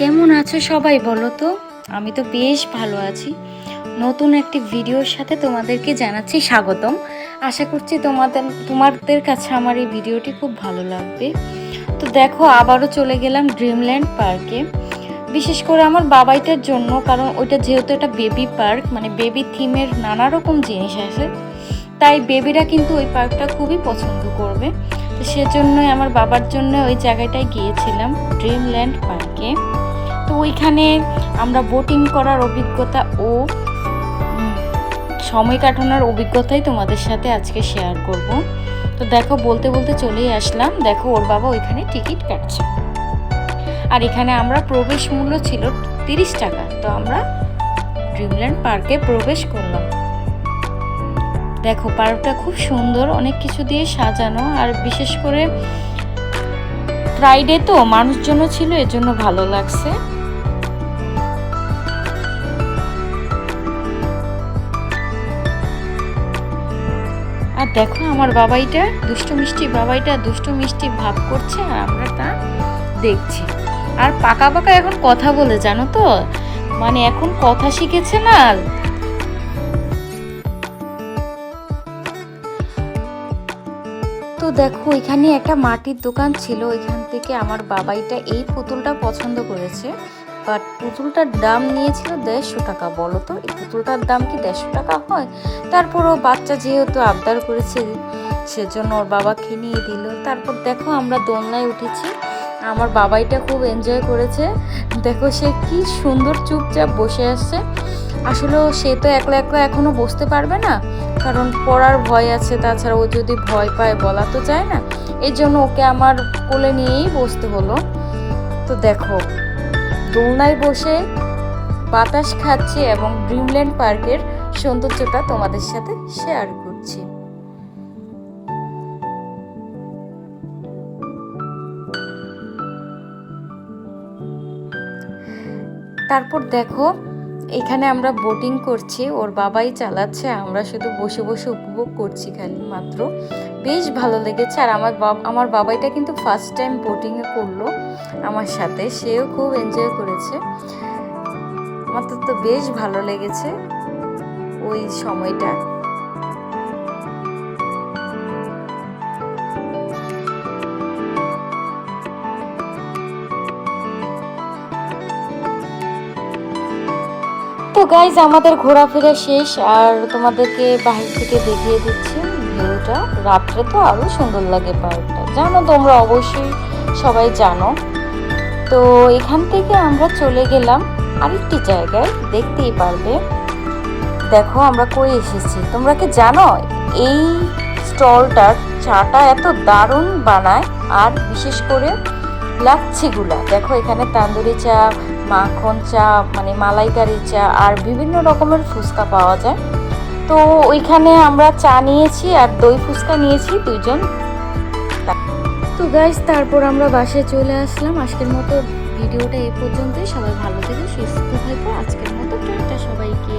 কেমন আছো সবাই বলো তো? আমি তো বেশ ভালো আছি। নতুন একটি ভিডিওর সাথে তোমাদেরকে জানাচ্ছি স্বাগতম। আশা করছি তোমাদের তোমাদের কাছে আমার এই ভিডিওটি খুব ভালো লাগবে। তো দেখো, আবারও চলে গেলাম ড্রিমল্যান্ড পার্কে বিশেষ করে আমার বাবাইটার জন্য, কারণ ওইটা যেহেতু একটা বেবি পার্ক মানে বেবি থিমের নানা রকম জিনিস আছে, তাই বেবিরা কিন্তু ওই পার্কটা খুবই পছন্দ করবে। সেজন্যই আমার বাবার জন্য ওই জায়গাটায় গিয়েছিলাম ড্রিমল্যান্ড পার্কে তো ওইখানে আমরা বোটিং করার অভিজ্ঞতা ও সময় কাটানোর অভিজ্ঞতাই তোমাদের সাথে আজকে শেয়ার করব। তো দেখো, বলতে বলতে চলেই আসলাম। দেখো, ওর বাবা ওইখানে টিকিট কাটছে। আর এখানে আমরা প্রবেশ মূল্য ছিল তিরিশ টাকা। তো আমরা ড্রিমল্যান্ড পার্কে প্রবেশ করলাম। দেখো পার্কটা খুব সুন্দর, অনেক কিছু দিয়ে সাজানো, আর বিশেষ করে ফ্রাইডে তো মানুষজনও ছিল, এজন্য ভালো লাগছে। আর দেখো আমার বাবাইটা, দুষ্টু মিষ্টি বাবাইটা দুষ্টু মিষ্টি ভাব করছে, আর আমরা তা দেখছি। আর পাকা পাকা এখন কথা বলে, জানো তো? মানে এখন কথা শিখেছে না তো দেখো, এখানে একটা মাটির দোকান ছিল। এখান থেকে আমার বাবাইটা এই পুতুলটা পছন্দ করেছে। বাট পুতুলটার দাম নিয়েছিল দেড়শো টাকা, বলো তো? এই পুতুলটার দাম কি দেড়শো টাকা হয়? তারপরও বাচ্চা যেহেতু আবদার করেছে, সেজন্য ওর বাবা কিনিয়ে দিল। তারপর দেখো, আমরা দোলনায় উঠেছি। আমার বাবাইটা খুব এনজয় করেছে। দেখো সে কি সুন্দর চুপচাপ বসে আসছে আসলে সে তো একলা একলা এখনও বসতে পারবে না, কারণ পড়ার ভয় আছে, তাছাড়া ও যদি ভয় পায় বলা তো যায় না। এই জন্য ওকে আমার কোলে নিয়েই বসতে হলো। তো দেখো, দোলনায় বসে বাতাস খাচ্ছে এবং ড্রিমল্যান্ড পার্কের সৌন্দর্যটা তোমাদের সাথে শেয়ার করছি। তারপর দেখো এখানে আমরা বোটিং করছি, ওর বাবাই চালাচ্ছে, আমরা শুধু বসে বসে উপভোগ করছি খালি মাত্র। বেশ ভালো লেগেছে, আর আমার বাবা, আমার বাবাইটা কিন্তু ফার্স্ট টাইম বোটিংয়ে করল আমার সাথে, সেও খুব এনজয় করেছে। আমার তো তো বেশ ভালো লেগেছে ওই সময়টা। তো গাইজ আমাদের ঘোরাফেরা শেষ, আর তোমাদেরকে বাহির থেকে দেখিয়ে দিচ্ছি ভিউটা। রাত্রে তো আরও সুন্দর লাগে পার্কটা। জানো তোমরা অবশ্যই সবাই জানো। তো এখান থেকে আমরা চলে গেলাম আরেকটি জায়গায়, দেখতেই পারবে। দেখো আমরা কই এসেছি। তোমরা কি জানো, এই স্টলটার চাটা এত দারুণ বানায়, আর বিশেষ করে লাচ্ছিগুলা দেখো এখানে তান্দুরি চা, মাখন চা মানে মালাইকারি চা আর বিভিন্ন রকমের ফুচকা পাওয়া যায়। তো ওইখানে আমরা চা নিয়েছি আর দই ফুচকা নিয়েছি দুইজন। তো গাইজ তারপর আমরা বাসায় চলে আসলাম। আজকের মতো ভিডিওটা এই পর্যন্তই। সবাই ভালো থেকে, সুস্থ থাকব আজকের মতো টাটা সবাইকে।